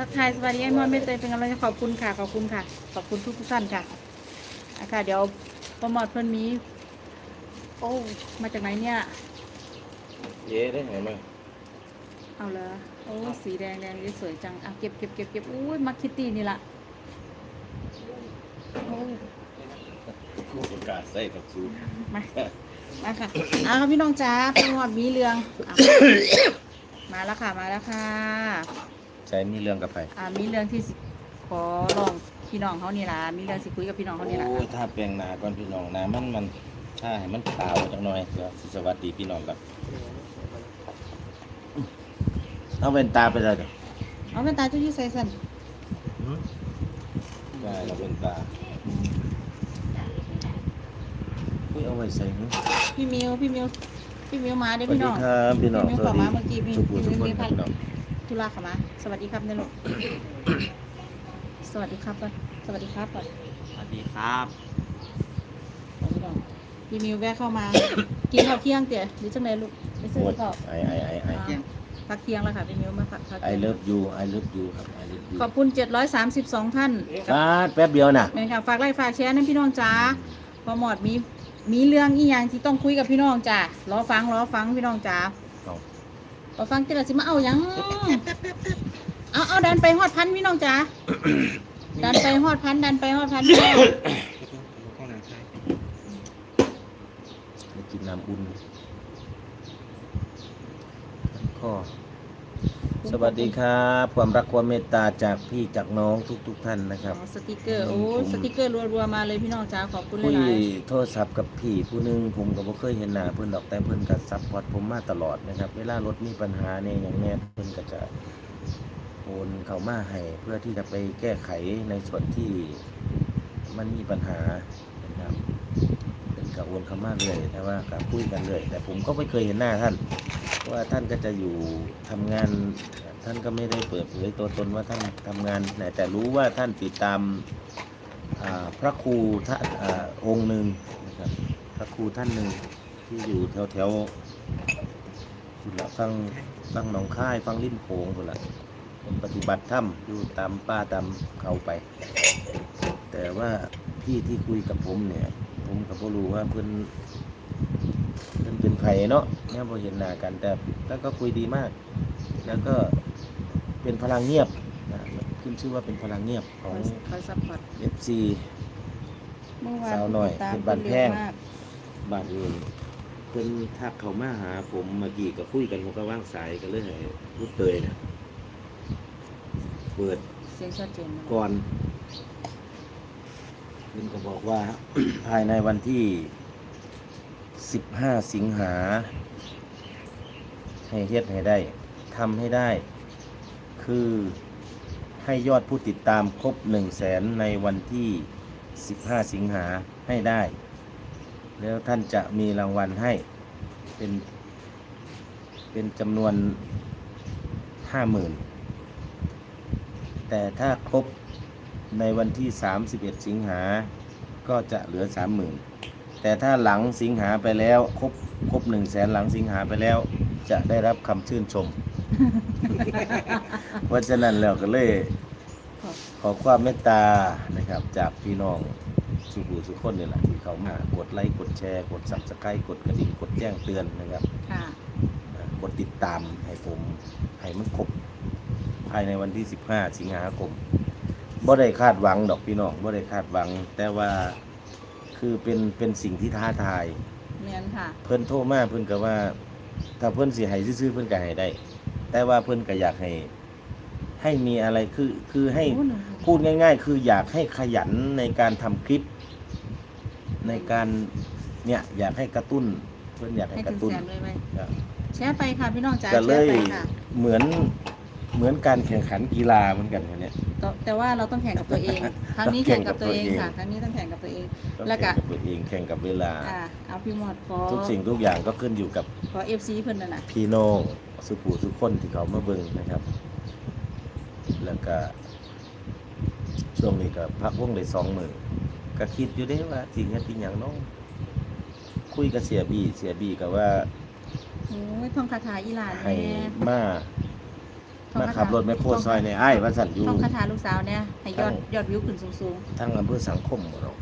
ทักทายสวัสดีไอ้มอนไม่เตยเป็นกำลังใจขอบคุณค่ะขอบคุณค่ะ ขอบคุณทุกทุกๆท่านค่ะอะค่ะ เดี๋ยวโปรโมทเพื่อนมี โอ้มาจากไหนเนี่ย เย้ได้ไหมไหมเอาเลยโอ้สีแดงแดงนี่สวยจังอะเก็บเก็บเก็บเก็บอุ้ยมักคิตตี้นี่ละโอ้คู่ประกาศใส่กับซูมามาค่ะเอาค่ะพี่น้องจ้าโปรโมทมีเรื่องอะมาแล้วค่ะมาแล้วค่ะ ใช้มีเรื่องกับใครอ่ามีเรื่องที่สิขอลองพี่น้องเขานี่ล่ะมีเรื่องสิคุยกับพี่น้องเขานี่ล่ะโอ้ยถ้าแปลงหนาก่อนพี่น้องหนามันมันถ้าให้มันขาวจังหน่อยเดี๋ยวสิสวัสดีพี่น้องครับเอาเว้นตาไปเลยเดี๋ยวเอาเป็นตาเจ้าที่ใส่สันได้เราเว้นตาอุ้ยเอาไว้ใส่หู พี่มิวพี่มิวพี่มิวมาสเด้อวัสพี่ดีน้องครับพี่น้องพี่สมิ้ววัสขอดีมาเมื่อกี้พี่ทุกผู้ทุกคนพี่มิ้วครับพี่น้อง ธุระค่ะมา สวัสดีครับเนี่ยลูก สวัสดีครับก่อนสวัสดีครับก่อนสวัสดีครับพี่น้องพี่มิวแวะเข้ามา กินข้าวเที่ยงเตี๋ยหรือจังไรลูกไม่ซื้อโอ้ยข้าวไอไอไอไออ่าพักเที่ยงแล้วค่ะพี่มิวมาพักพักไอเที่ยงเลิฟยูไอเลิฟยูครับไอเลิฟยูขอบคุณ 732 ท่านฟาดแป๊บเดียวน่ะแม่นค่ะฝากไลค์ฝากแชร์นะพี่น้องจ้าพอหมอดมีมีเรื่องอีหยังที่ต้องคุยกับพี่น้องจ้ารอฟังรอฟังพี่น้องจ้า เอารอฟังที่เราสิมาเอาหยังเอาเอาดันไปฮอดพันพี่น้องจ้าดันไปฮอดพันดันไปฮอดพันพี่น้องข้างหน้าใช่ให้กินน้ำอุ่นข้อ สวัสดีครับ ความรักความเมตตาจากพี่จากน้องทุกๆทท่านนะครับ อ๋อสติกเกอร์โอ้สติกเกอร์รัวๆมาเลยพี่น้องจ้าขอบคุณหคุยลายโทรศัพท์กับพี่ผู้หนึงผมก็บ่เคยเห็นหน้าเพิ่นดอกแต่เพิ่นก็ซัพพอร์ตผมมาตลอดนะครับ เวลารถมีปัญหาเนี่ยอย่างแน่เพิ่นก็จะโอนเข้ามาให้เพื่อที่จะไปแก้ไขในส่วนที่มันมีปัญหานะครับ เพิ่นก็โอนเข้ามาเรื่อยแต่ว่าก็คุยกันเรื่อยแต่ผมก็ไม่เคยเห็นหน้าท่านว่าท่านก็จะอยู่ทำงาน ท่านก็ไม่ได้เปิดเผยตัวตนว่าท่านทำงานไหนแต่รู้ว่าท่านติดตามพระครูท่านอองค์หนึ่งนะครับพระครูท่านหนึ่งที่อยู่แถวแถวๆคุณละฟังฟังหนองค่ายฟังริมโขงคุณละผมปฏิบัติธรรมอยู่ตามป่าตามเขาไป แต่ว่าพี่ที่คุยกับผมเนี่ย ผมก็บ่รู้ว่าเพิ่นเพิ่นเป็นไผเนาะเนี่ยพอเห็นหน้ากันแต่แล้วก็คุยดีมาก แล้วก็เป็นพลังเงียบนะขึ้นชื่อว่าเป็นพลังเงียบๆของ คอยซัพพอร์ต FC เมื่อวานสาวหน่อยตามเป็นบ้านแพงเร็วมากบ้านอื่นเพิ่นทักเขามาหาผมเมื่อกี้ก็คุยกันผมก็ว่างสายก็เลยให้พูดเตยนะเปิดเสียงชัดเจนมากก่อน เพิ่นก็บอกว่า ภายในวันที่ 15 สิงหา ให้เฮ็ดให้ได้ทำให้ได้ คือให้ยอดผู้ติดตามครบ1 0 0 0 0แสนในวันที่ 15 สิงหาให้ได้ แล้วท่านจะมีรางวัลให้เป็นเป็นจำนวนห้าหมื่นแต่ถ้าครบ ในวันที่ 31 สิงหา ก็จะเหลือ 30,000 แต่ถ้าหลังสิงหาไปแล้วครบครบหนึ่งแสนหลังสิงหาไปแล้ว จะได้รับคำชื่นชม เพราะฉะนั้นเราก็เลยขอบขอความเมตตานะครับ จากพี่น้องสุภูสุคนนี่แหละที่เขามากดไลค์กดแชร์กด subscribe กดกระดิ่งกดแจ้งเตือนนะครับค่ะอ่ากดติดตามให้ผมให้มันครบภายในวันที่ 15 สิงหาคม บ่ได้คาดหวังดอกพี่น้องบ่ได้คาดหวัง แต่ว่าคือเป็นเป็นสิ่งที่ท้าทายเมียนค่ะ เพิ่นโทรมาเพิ่นก็ว่า ถ้าเพิ่นสิให้ซื่อๆเพิ่นก็ให้ได้ แต่ว่าเพิ่นก็อยากให้ ให้มีอะไรคือคือให้โอ้หนู พูดง่าย ๆ คืออยากให้ขยันในการทำคลิป ในการเนี่ยอยากให้กระตุ้น เพิ่นอยากให้ให้กถึระงตุ้นแสนเลยไหมครับ แชร์ไปค่ะพี่น้องจ้าก็แชเลร์ยไปค่ะ เหมือนเหมือนการแข่งขันกีฬาเหมือนกันเนี่ย แต่แต่ว่าเราต้องแข่งกับตัวเอง ครั้งนี้แข่งกับตัวเองค่ะ ครั้งนี้ต้องแข่งกับตัวเอง ต้องแล้วก็ แข่งกับตัวเองแข่งกับเวลา อ่าเอาพี่หมอดขอทุกสิ่งทุกอย่างก็ขึ้นอยู่กับขอเอฟซีเพิ่นน่ะนะพี่น้องสุภูสุคนที่เขามาเบิ่งนะครับ แล้วก็ช่วงนี้ก็พักวงได้สองมือก็คิดอยู่ได้ว่าจริงเฮ็ดจริงอย่างเน้อง คุยกับเสียบีเสียบีก็ว่า โอ้ยท่องคาถาอีหลานให้แน่มา มาขับรถแมคโครซอยในไอ้ายว่าสั่นอยู่ ท่องคาถาลูกสาวเนี่ยให้ยอดทั้งยอดวิวขึ้นสูงทั้งอำเภอสังคมบ่เนาะ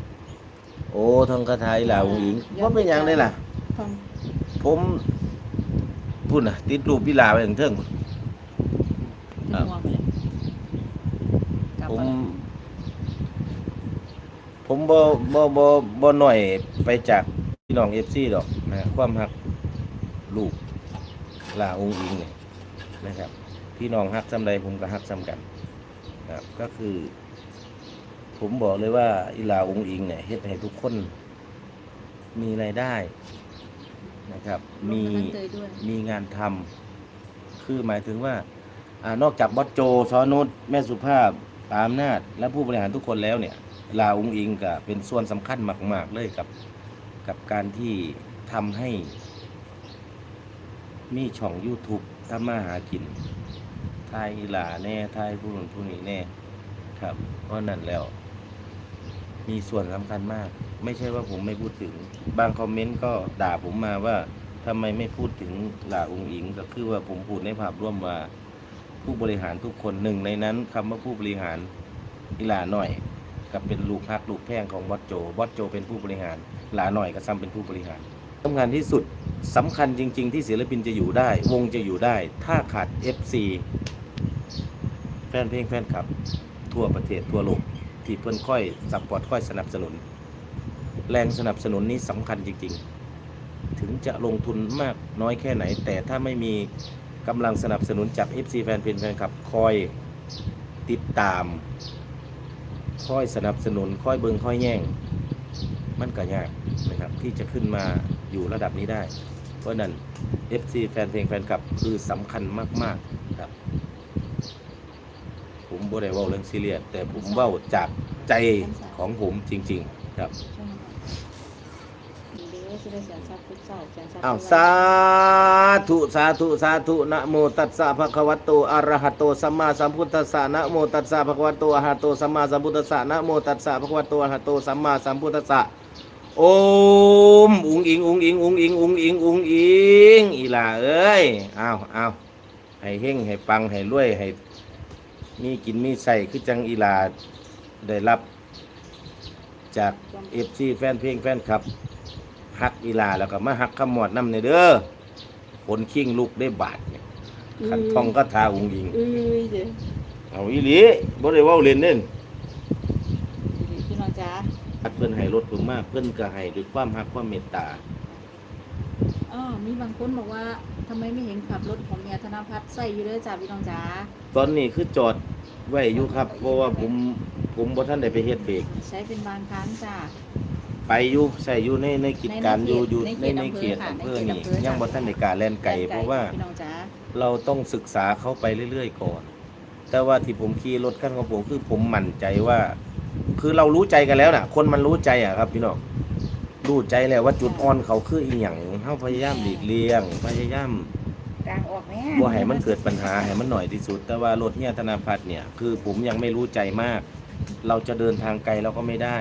โอ้ทองคาถาอีหลาอ่าอุ๋งอิงยอดว่าเป็นหยังได้ล่ะ ๆท่องผมพูดน่ะติดรูปอีหลาไว้ถึงเทิง ครับหัวไปเลยกลับผม ไปผมบ่บ่บ่บ่หน่อยไปจากพี่น้อง FC ดอกนะความฮักลูกลาองค์อิงเนี่ยนะครับ พี่น้องฮักซำใดผมก็ฮักซ้ำกันนะครับก็คือ ผมบอกเลยว่าอีลาองค์อิงเนี่ยเฮ็ดให้ทุกคนมีรายได้นะครับรวมีมทั้งเตยด้วยมีงานทำคือหมายถึงว่าอานอกจากบอสโจซอนุชแม่สุภาพปาอำนาจและผู้บริหารทุกคนแล้วเนี่ย ลาอุงอิงก็เป็นส่วนสำคัญมาก ๆ เลยกับกับการที่ทำให้ มีช่อง YouTube ทำมาหากิน ทายอีหลาแน่ทายผู้นู้นผู้นี้แน่ ครับ เพราะนั้นแล้ว มีส่วนสำคัญมาก ไม่ใช่ว่าผมไม่พูดถึง บางคอมเมนต์ก็ด่าผมมาว่าทำไมไม่พูดถึงหลาองค์อิง ก็คือว่าผมพูดในภาพร่วมว่า ผู้บริหารทุกคนหนึ่งในนั้นคำว่าผู้บริหารอีหลาหน่อยกับเป็นลูกพักลูกแพร่งของบอสโจบอสโจ เป็นผู้บริหาร หลาหน่อยก็ซ้ำเป็นผู้บริหารสำคัญที่สุดสำคัญจริง ๆ ที่ศิลปินจะอยู่ได้ วงจะอยู่ได้ ถ้าขาด FC แฟนเพลงแฟนคลับ ทั่วประเทศทั่วโลกที่เพิ่อนค่อยซัพพอร์ตค่อยสนับสนุน แรงสนับสนุนนี้สำคัญจริง ๆ ถึงจะลงทุนมากน้อยแค่ไหน แต่ถ้าไม่มีกำลังสนับสนุนจาก FC แฟนเพลงแฟนคลับคอยติดตามคอยสนับสนุนคอยเบิงคอยแย่ง มันก็ยากนะครับที่จะขึ้นมาอยู่ระดับนี้ได้ เพราะฉะนั้น FC แฟนเพลงแฟนคลับคือสำคัญมาก ๆ ครับ ผมบ่ได้เว้าเรื่องซีเรียสแต่ผมเว้าจากใจของผมจริง ๆ ครับใช่ไหมดีเด้อสิได้แสนทรัพย์ทุกเสาแสนทรัพย์อ้าวทุกวันสาธุสาธุสาธุนะโมตัสสะภะคะวะโตอะระหะโตสัมมาสัมพุทธัสสะนะโมตัสสะภะคะวะโตอะระหะโตสัมมาสัมพุทธัสสะนะโมตัสสะภะคะวะโตอะระหะโตสัมมาสัมพุทธัสสะโอมอุงอิงอุงอิงอุงอิงอุงอิงอุงอิงอีหล่าเอ้ยอ้าวอ้าวให้เฮงให้ปังให้รวยให้ มีกินมีใส่คือจังอีหลาได้รับจากเอฟซีแฟนเพลงแฟนคลับฮักอีลาแล้วก็มาฮักขมวดน้ำในเด้อคนขิงลูกได้บาทเนี่ยขันทองก็ทาอุงอิงอุ้ยเด้อเอาอีหลีบ่ได้เว้าเล่นเด่นพี่น้องจ๋าเพิ่นให้รถเพิ่นมาเพิ่นก็ให้ด้วยความฮักความเมตตา อ๋อมีบางคนบอกว่า ทำไมไม่เห็นขับรถของเมียธนพัฒน์ใส่อยู่เลยจ้าพี่น้องจ๋าตอนนี้คือจอดไว้อยู่ครับ เพราะว่าผมผมบ่ทันได้ไปเฮ็ดเบรกใช้เป็นบางครั้งจ้าไปอยู่ใส่อยู่ในในกิจการอยู่อยู่ในในในในเขเขตตอำอำเภเภออค่ะนี่ในเขตอำเภอยังบ่ทันได้กล้าแล่นไก่เพราะว่าพี่น้องจ๋าเราต้องศึกษาเขาไปเรื่อยๆก่อน แต่ว่าที่ผมขี่รถขั้นของผมคือผมมั่นใจว่า คือเรารู้ใจกันแล้วน่ะ คนมันรู้ใจอะครับ พี่น้องรู้ใจแล้วว่าจุดอ่อนเขาคืออีหยังเฮาพยายามหลีกเลี่ยง พยายามกลางออกแม่บ่ให้มันเกิดปัญหาให้มันหน่อยที่สุด แต่ว่ารถเฮียธนาพัฒน์เนี่ยคือผมยังไม่รู้ใจมาก เราจะเดินทางไกลเราก็ไม่ได้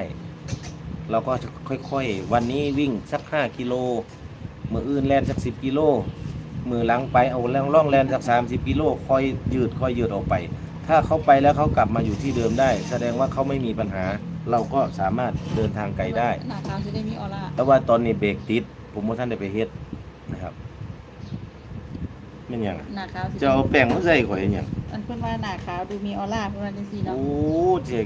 เราก็จะค่อยๆ วันนี้วิ่งสักห้ากิโลมืออื่นแล่นสักสิบกิโลมือหลังไปเอาแรงล่องแลนสักสามสิบกิโลค่อยยืดค่อยยืดออกไป ถ้าเขาไปแล้วเขากลับมาอยู่ที่เดิมได้ แสดงว่าเขาไม่มีปัญหา เราก็สามารถเดินทางไกลได้ หน้าขาวจะได้มีออร่าแต่ว่าตอนนี้เบรกติด ผมว่าท่านได้ไปเฮ็ดนะครับไม่นหยังอะหน้าขาวสิจะเอาแป้งมาใส่ข่อยอหยังอันเพิ่นว่าหน้าขาวดูมีออร่าเพิ่นว่าจังซี่เนาะโอ้เจ๊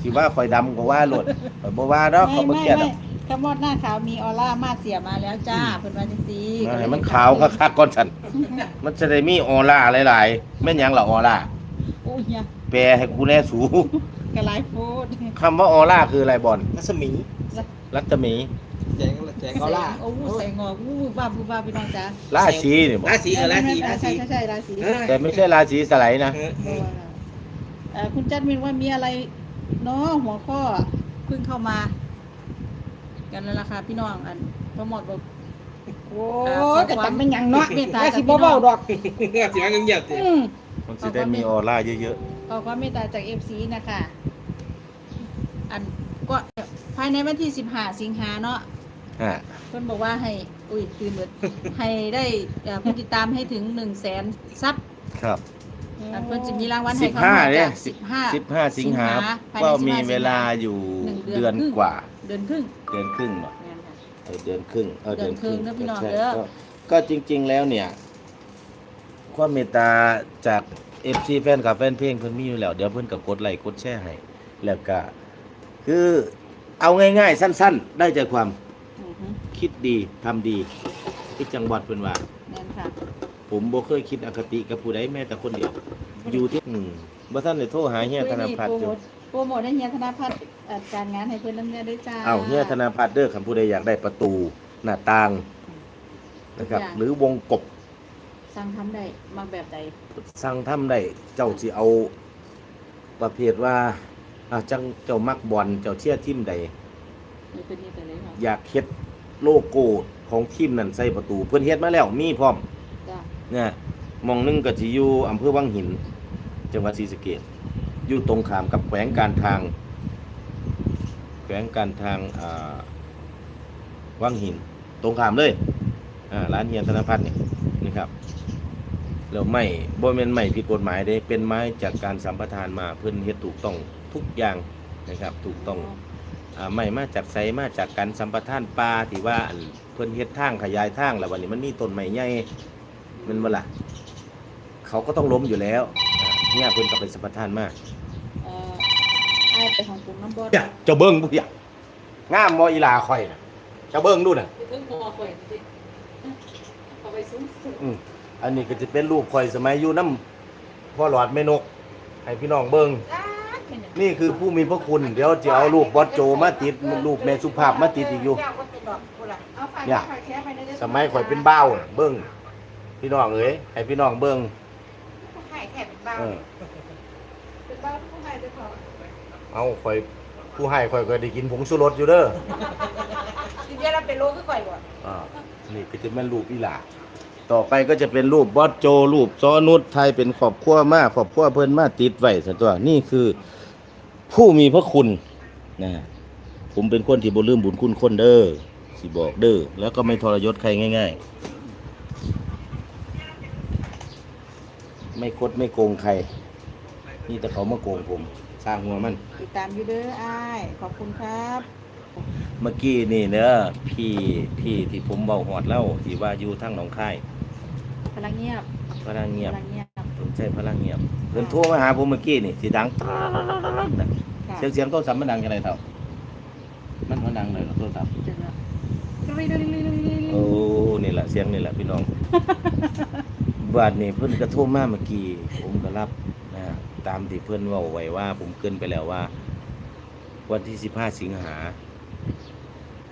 สิว่าข่อยดำก็ว่าโลดข่อยบ่ว่าดอกเขาบ่ไม่เครียดหรไม่อก คำว่าหน้าขาวมีออร่ามาเสียมาแล้วจ้าเพิ่นว่าจังซี่เอาให้มันขาวคักๆก่อนฉัน มันจะได้มีออร่าหลายๆแม่นหยังล่ะออร่าโอ้ยเนี่ยแปลให้กูแน่สู กระไรโพด คำว่าออร่าคืออะไรบอลรัศมี รัตมี แจงแจงเขาล่าโอ้โหใส่งอกวูบบ้าบวูบบ้าพี่น้องจ้าราศีเนี่ยบอกราศีเออราศีราใช่ศีใช่ใช่ราศีเออแต่ไม่ใช่ราศีสไลด์นะเออเออเอ่อคุณจัดมินว่ามีอะไรเนาะหัวข้อเพิ่งเข้ามา กันแล้วล่ะค่ะพี่น้องอันพอหมดบอกโอ้ยก็จำเป็นหยังเนาะเมตตาว่าจากสิพี่บ่น้อเว้างดอกเสียงเงียบๆเสียอืม มันจะได้มีออร่าเยอะขอความเมตตาจากเอฟซีนะคะ อันก็ภายในวันที่สิบห้าสิงหาเนาะ ๆฮะเพิ่นบอกว่าให้ อุ้ยตื่นเบิด ให้ได้เอ่อผู้ติดตามให้ถึงหนึ่งแสนซับครับอันเพิ่นจะมีรางวัลให้สิบเขาห้ามาเนี่ยจากสิบห้า สิบห้าสิงหาภายในก็15มีเวลาสิงหาอยู่หนึ่งเดืเดืออนนครึ่งกว่า เดือนครึ่งเดือนครึ่งเนาะ แม่นค่ะ เออเดือนครึ่งเออเดืเดืออนนคครึ่รึ่งงนะพี่น้องใช่เด้อ ก็ก็จริง ๆ แล้วเนี่ย ความเมตตาจากเอฟซีแฟนกับแฟนเพลงเพิ่นมีอยู่แล้ว เดี๋ยวเพิ่นก็กดไลค์กดแชร์ให้ แล้วก็ คือเอาง่าย ๆ สั้น ๆ ได้ใจความ อือฮึคิดดีทำดีที่จังหวัดเพิ่นว่า แม่นค่ะผมบ่เคยคิดอคติกับผู้ใดแม้แต่คนเดียว อยู่ที่อืมบ่ทันได้โทรหาเฮียธนพัฒน์โปรอยู่โมทโปรโมทให้เฮียธนพัฒน์เอ่อการงานให้เพิ่นนำเนี่ยด้วยจ้าเอาเฮียธนพัฒน์เด้อคันผู้ใดอยากได้ประตูหน้าต่างนะครับหรือวงกบสั่งทำได้มาแบบใดสั่งทำได้เจ้าสิเอา ประเภทว่าอ่าจังเจ้ามักบอลเจ้าเชียร์ทีมใดนี่ เป็นนี่ไปเลยค่ะอยากเฮ็ดโลโก้ของทีมนั้นใส่ประตู เพิ่นเฮ็ดมาแล้วมีพร้อมจ้าเนี่ยหมองหนึงก็สิอยู่อำเภอวังหิน จังหวัดศรีสะเกษอยู่ตรงข้ามกับแขวงการทาง แขวงการทางอ่าวังหิน ตรงข้ามเลยอ่าร้านเฮียธนพัฒน์นี่นะครับแล้วไม่บ่แม่นไม่ผิดกฎหมายเด้เป็นไม้จากการสัมปทานมาเพิ่นเฮ็ดถูกต้องทุกอย่างนะครับ ถูกต้องอ่า ไม่มาจากไสมาจากการสัมปทานป่าที่ว่าอันเพิ่นเฮ็ดทางขยายทางแล้ววันนี้มันมีต้นไม้ใหญ่แมันบ่ล่ะเขาก็ต้องล้มอยู่แล้วอ่าเนี่ยเพิ่นก็เป็นสัมปทานมาเอ่ออ้ายไปของกลุ่มน้ำบอสเนี่ยเจ้าเบิ่งผู้ใหญ่งามบ่อีหลาข่อยน่ะเจ้าเบิ่งดูน่ะไปถึงหอข่อยสิเอาไปสูงสุดอืมอันนี้ก็จะเป็นรูปข่อยสมัยอยู่น้ำพ่อหลอดแม่นก ให้พี่น้องเบิ่งจ้าเป็ นหยังนี่คือผู้มีพระคุณ เดี๋ยวจะเอารูปบอสโจมาติดรูปแม่สุภาพมาติดอีกอยู่เอาฝากเนี่ยฝากแชร์ไปในเด้อสมัยข่อยเป็นบ้าวน่ะเบิ่งพี่น้องเอ้ยให้พี่น้องเบิ่งผู้ให้แค่เป็นบ้าเออเป็นบ้าผู้ให้ด้วยค่ะเอาข่อยผู้ให้ข่อยก็ได้กินผงชูรสอยู่เด้อทีเดียวเราเป็นโลคือก่อยบ่อ่านี่ก็จะเป็นรูปอีหลา ต่อไปก็จะเป็นรูปบอสโจรูปซอนุชไทยเป็นครอบครัวมาครอบครัวเพิ่นมาติดไว้ซะตัวนี่คือผู้มีพระคุณนะผมเป็นคนที่บ่ลืมบุญคุณคนเด้อสิบอกเด้อแล้วก็ไม่ทรยศใครง่าย ๆ ไม่คดไม่โกงใคร นี่แต่เขามาโกงผม สร้างหัวมัน ติดตามอยู่เด้ออ้ายขอบคุณครับ เมื่อกี้นี่เนอะพี่พี่ที่ผมเบาหอดเล่าที่ว่าอยู่ทั้งหนองคายพ ลังเงียบพลังเงียบพลังเงียบผมใช้พลังเงียบเพิ่นโทรมาหาผมเมื่อกี้นี่สิดังตาดน่ะค่ะเสียงเสียงโทรศัพท์มันดังจังไดเท่ามันมันดังเลยเหรอโทรศัพท์เจอแล้วกรี๊ดกรี๊ดกรี๊ดกรี๊ดกรี๊ดโอ้นี่แหละเสียงนี่แหละพี่น้องบาดนี่เพิ่นก็โทรมาเมื่อกี้ผมก็รับนะตามที่เพิ่นเว้าไว้ว่า ผมเกรินไปแล้วว่า วันที่15สิงหา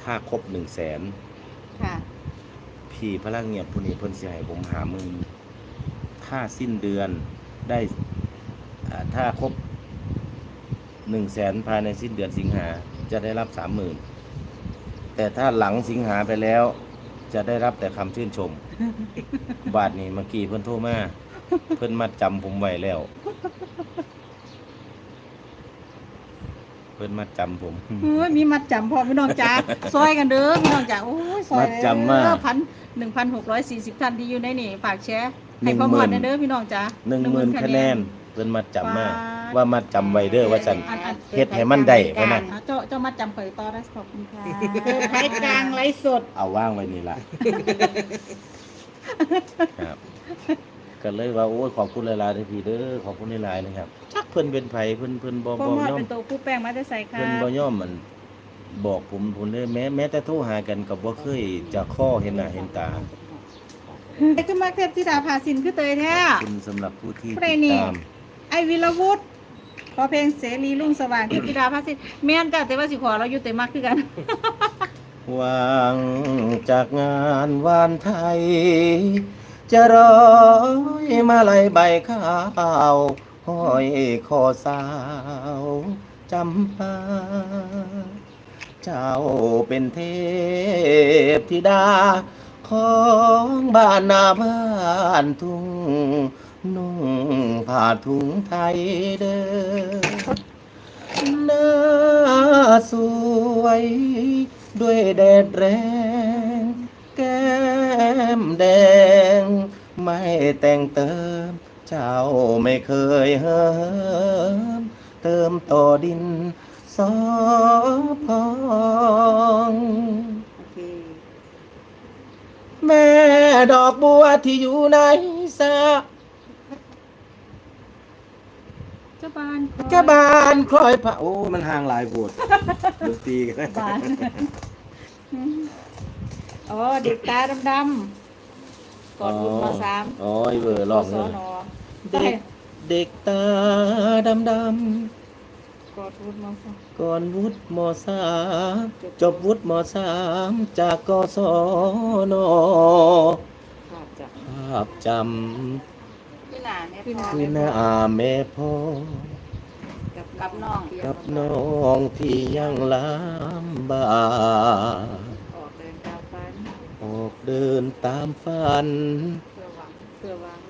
ถ้าครบ1แสนค่ะ พี่พลังเงียบผู้นี้เพิ่นสิให้ผมหามือถ้าสิ้นเดือนได้อ่าถ้าครบหนึ่งแสนภายในสิ้นเดือนสิงหาจะได้รับสามหมื่นแต่ถ้าหลังสิงหาไปแล้ว จะได้รับแต่คำชื่นชม บาทนี้เมื่อกี้เพิ่นโทรมา เพิ่นมัดจำผมไว้แล้ว เพิ่นมัดจำผมเฮ้ยมีมัดจำพอพี่น้องจ๋า ซอยกันเด้อพี่น้องจ๋าโอ้ยซอยมัดจำมาก พันหนึ่งพันหกร้อยสี่สิบท่านที่อยู่ในนี่ฝากแชร์ให้พ่อหมอดนะเด้อพี่น้องจ๋าหนึ่งหมื่นคะแนนเพิ่นมัดจำมาว้าว่ามัดจำไว้เด้อว่าฉันอันอันเฮ็ดให้มันได้เพราะนั้นอะเจ้าเจ้ามัดจำข่อยต่อได้ขอบคุณค่ะเซอร์ไพรส์กลางไลฟ์สด เอาว่างไว้นี่ละครับ ก็เลยว่าโอ้ยขอบคุณหลายๆนะพี่เด้อขอบคุณหลายๆนะครับจักเพิ่นเป็นไผเพิ่นเพิ่นบ่พ่อบ่หมอดยอมเป็นตัวผู้แป้งมาได้ใส่ค่ะเพิ่นบ่ยอมมันบอกผมผมเลยแม้แม้แต่โทรหากันก็บ่เคยจะข้อเห็นหน้าเห็นตาไอ้ขึ้นมาเทพธิดาพาสินคือเตยแท้ ขอบคุณสำหรับผู้ที่ผู้ใดติดนี่ตามไอ้วิรวุฒิขอเพลงเสรีรุ่งสว่างเทพธิดาพาสินแม่นจ้ะแต่ว่าสิขอเราอยู่เต็มมากคือกันวางจากงานวานไทย จะร้อยมาลัยใบข้าวห้อยคอสาวจำปาเจ้าเป็นเทพธิดา ของบ้านนาบ้านทุ่งนุ่งผ้าถุงไทยเด้อหน้าสวยด้วยแดดแรง แก้มแดง ไม่แต่งเติมใจเจ้าไม่เคยเหิมเติมต่อดินสอพองโอเคแม่ดอกบัวที่อยู่ในสระเจ้าบานขอกระบานคล้อยผ้าโอ้ มันห่างหลายโพดดนตรีกัน บาน อ๋อเด็กตาดำๆก่อนบุญมาสามอ๋อไอ้เบอร์ลองสเลอยนอเด็กเด็กตาดำดก่อนบุญมาสามำก่อนวุฒิมสามจบวุฒิมสามจากกศนภาพจากภาพจพี่นาเนี่ยพี่ำนาคือหน้าแม่พ่อ กับกับน้องกับน้องที่ยังลำบาก เดินตามฝัน เพื่อหวังเพื่อหวัง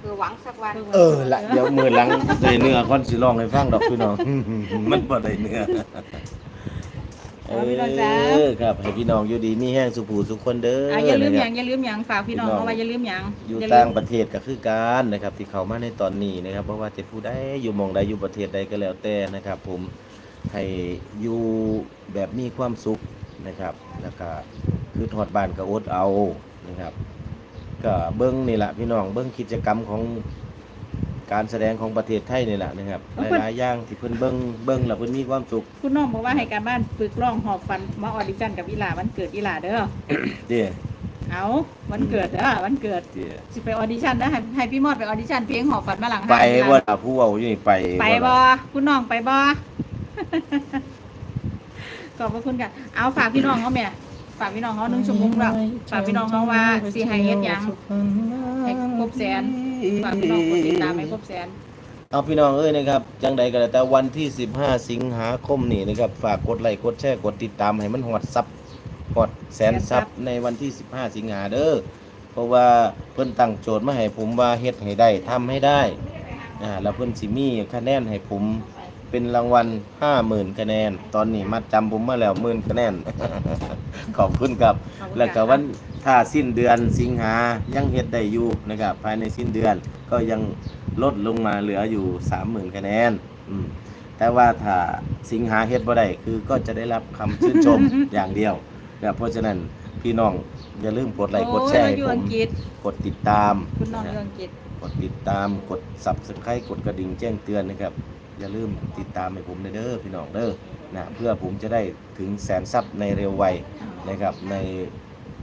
เพื่อหวังสักวันเออละเดี๋ยวมือหลังได้เนื้อก่อนสิลองให้ฟังดอกพี่น้อง มันบ่ได้เนื้อเออครับให้พี่น้องอยู่ดีมีแห้งสุขูสุขคนเด้ออะอย่าลืมนะอคย่ารับงอย่าลืมอย่างฝากพี่น้องพี่น้องเอาไว้อย่าลืมอย่างอยู่อย่ลืมต่างประเทศก็คือการนะครับ ที่เขามาในตอนนี้นะครับเพราะว่าจะผู้ใดอยู่หมองใดอยู่ประเทศใดก็แล้วแต่นะครับ ผมให้อยู่แบบมีความสุขนะครับแล้วก็ คือถอดบ้านก็อดเอานะครับ ก็เบิ้งนี่แหละพี่น้องเบิ้งกิจกรรมของการแสดงของประเทศไทยนี่แหละนะครับหลายๆอย่างที่เพิ่นเบิ้งเบิ้งแล้วเพิ่นมีความสุขคุณน้องบอกว่าให้การบ้านฝึกร้องหอบฟันมาออดิชั่นกับอีหลาวันเกิดอีหลาเด้อ เด้อเอาวันเกิดเด้อวันเกิดเด้อสิไปออดิชั่นนะให้ให้พี่มอดไปออดิชั่นเพลงหอบฟันมาหลังไปห้างอีหว่าลาผู้เว้าอยู่นี่ไปไปบ่คุณน้องไปบ่ ขอบพระคุณค่ะ เอาฝากพี่น้องเขาแม่ ฝากพี่น้องเขาหนึ่งชั่วโมงแล้วฝากพี่น้องเขาว่าสิให้เฮ็ดหยังให้ครบแสนฝากพี่น้องกดติดตามให้ครบแสนเอาพี่น้องเอ้ยนะครับจังใดก็แล้วแต่วันที่ 15 สิงหาคมนี่นะครับฝากกดไลค์กดแชร์กดติดตามให้มันหอดซับหอดแสนซับในวันที่ 15 สิงหาเด้อเพราะว่าเพิ่นตั้งโจทย์มาให้ผมว่าเฮ็ดให้ได้ทำให้ได้อ่าแล้วเพิ่นสิมีคะแนนให้ผม เป็นรางวัล50,000คะแนน ตอนนี้มัดจำผมมาแล้วหมื่นคะแนน ขอบคุณครับ ขอบคุณค่ะ แล้วก็วันถ้าสิ้นเดือนสิงหายังเฮ็ดได้อยู่นะครับ ภายในสิ้นเดือนก็ยังลดลงมาเหลืออยู่30,000คะแนนอืมแต่ว่าถ้าสิงหาเฮ็ดบ่ได้คือก็จะได้รับคำชื่นชม อย่างเดียวนะเพราะฉะนั้นพี่น้องอย่าลืมกดไลค์กดแชร์ให้โอ้ยเราอยู่ผอัมงกฤษกดติดตามคุณน้องอนะยู่ฮะอังกฤษ กดติดตามกด Subscribe กดกระดิ่งแจ้งเตือนนะครับ อย่าลืมติดตามให้ผมเด้อพี่น้องเด้อนะเพื่อผมจะได้ถึงแสนซับในเร็วไวนะครับใน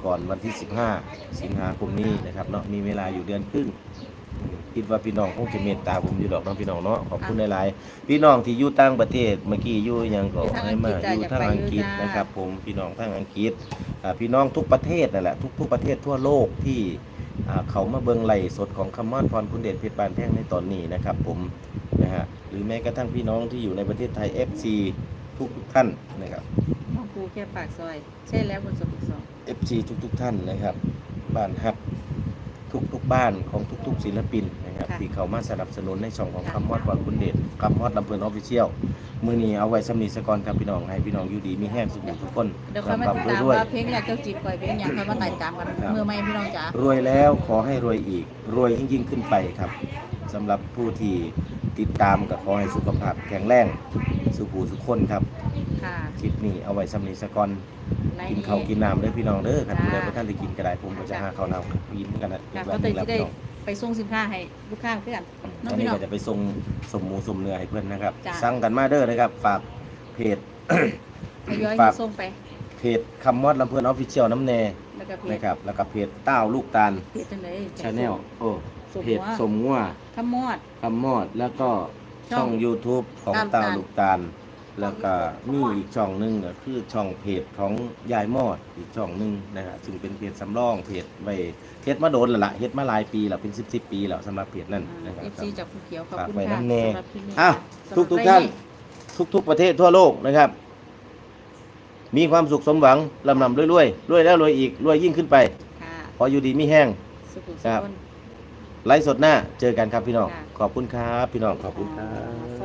ก่อนวันที่ 15 สิงหาคมนี้นะครับเนาะมีเวลาอยู่เดือนครึ่งอืมคิดว่าพี่น้องคงจะเมตตาผมอยู่ดอกเน้องพี่น้องเนาะขอบคุณหลายๆพี่น้องที่อยู่ต่างประเทศเมื่อกี้อยู่หยังก็อยู่ทางให้มาอังกฤษอยู่จ้ะทางอังกฤษอยากไปอยู่จ้ะนะครับ ผมพี่น้องทางอังกฤษอ่าพี่น้องทุกประเทศนั่นแหละทุกทุกประเทศทั่วโลกที่อ่าเขามาเบิงไหลฟ์สดของคำม่อนพรคุณเดชเพชรบานแพ่งในตอนนี้นะครับ ผมนะฮะ หรือแม้กระทั่งพี่น้องที่อยู่ในประเทศไทย FC ทุกๆท่านนะครับน้องครูแค่ปากซอย ใช่แล้วบนสมุทรสอง FC ทุกๆท่านนะครับ บ้านฮักทุกๆบ้านของทุกๆศิลปินนะครับค่ะที่เขามาสนับสนุนในช่องของค่ะคำมอดบอลคุณเดชคำมอดลำเพลินออฟฟิเชียลมือนี้เอาไว้สำนีสกอนครับพี่น้องให้พี่น้องอยู่ดีมีแห้งสุขทุกคนเดี๋ยวค่อยมาลำติดบำตามรวยว่าเพลงแรกเจ้าจีบก่อยเพลงหยังค่อยมาติดตามกันครับมือไม่พี่น้องจ๋ารวยแล้วขอให้รวยอีก รวยยิ่งยิ่งขึ้นไปครับสำหรับผู้ที่ ติดตามก็ขอให้สุขภาพแข็งแรงสุขูสุขคนครับค่ะคลิปนี้เอาไว้สำนีสกอนในกินข้าวกินน้ำเด้อพี่น้องเด้อครับจ้าผู้ใดบ่ท่านได้กินก็ได้ผมก็จะหาข้าวน้ำกินกันนะค่ะอีกก็วันหเตนึยงแล้วจะได้พี่น้องไปส่งสินค้าให้ลูกค้าเพื่อนน้องอันพี่นี้น้อง ก็จะไปส่งสมหมูสมเนื้อให้เพื่อนนะครับจ้ะ สั่งกันมาเด้อนะครับ ฝากเพจ ทยอยฝาก ส่งไป เพจคำมอดลำเพื่อนออฟฟิเชียลน้ำแน่แล้วก็เพจนะครับแล้วก็เพจต้าวลูกตาลเพจจังได๋ชาแนลโอ้ส มเพจว่าสมงัวขมอด คำมอดแล้วก็ช่ช่อองง YouTube ของตามต้าวตาล ลูกตาล แล้วก็มีอีกช่องหนึงก็คือช่องเพจของยายมอดอีกช่องหนึงนะครับซึ่งเป็นเพจสำรองเพจไว้เฮ็ดมาโดนแล้วล่ะเฮ็ดมาหลายปีแล้วเป็น10 10ปีแล้วสำหรับเพจนั่นนะครับ เอฟซีจากภูเขียวขอบฝากคุณไว้ค่ะน้ำแน่ สำหรับคลิปนี้อ้าวสำหรับทุกๆท่านรยทุก ๆ ประเทศทั่วโลกนะครับ มีความสุขสมหวังลำลำรวยรวยรวยแล้วรวยอีกรวยยิ่งขึ้นไป ค่ะขออยู่ดีมีแห้ง สุขุมครับสุขน ไลฟ์สดหน้าเจอกันครับพี่น้อง ค่ะ ขอบคุณครับ พี่น้องขอบคุณครับสวัสดี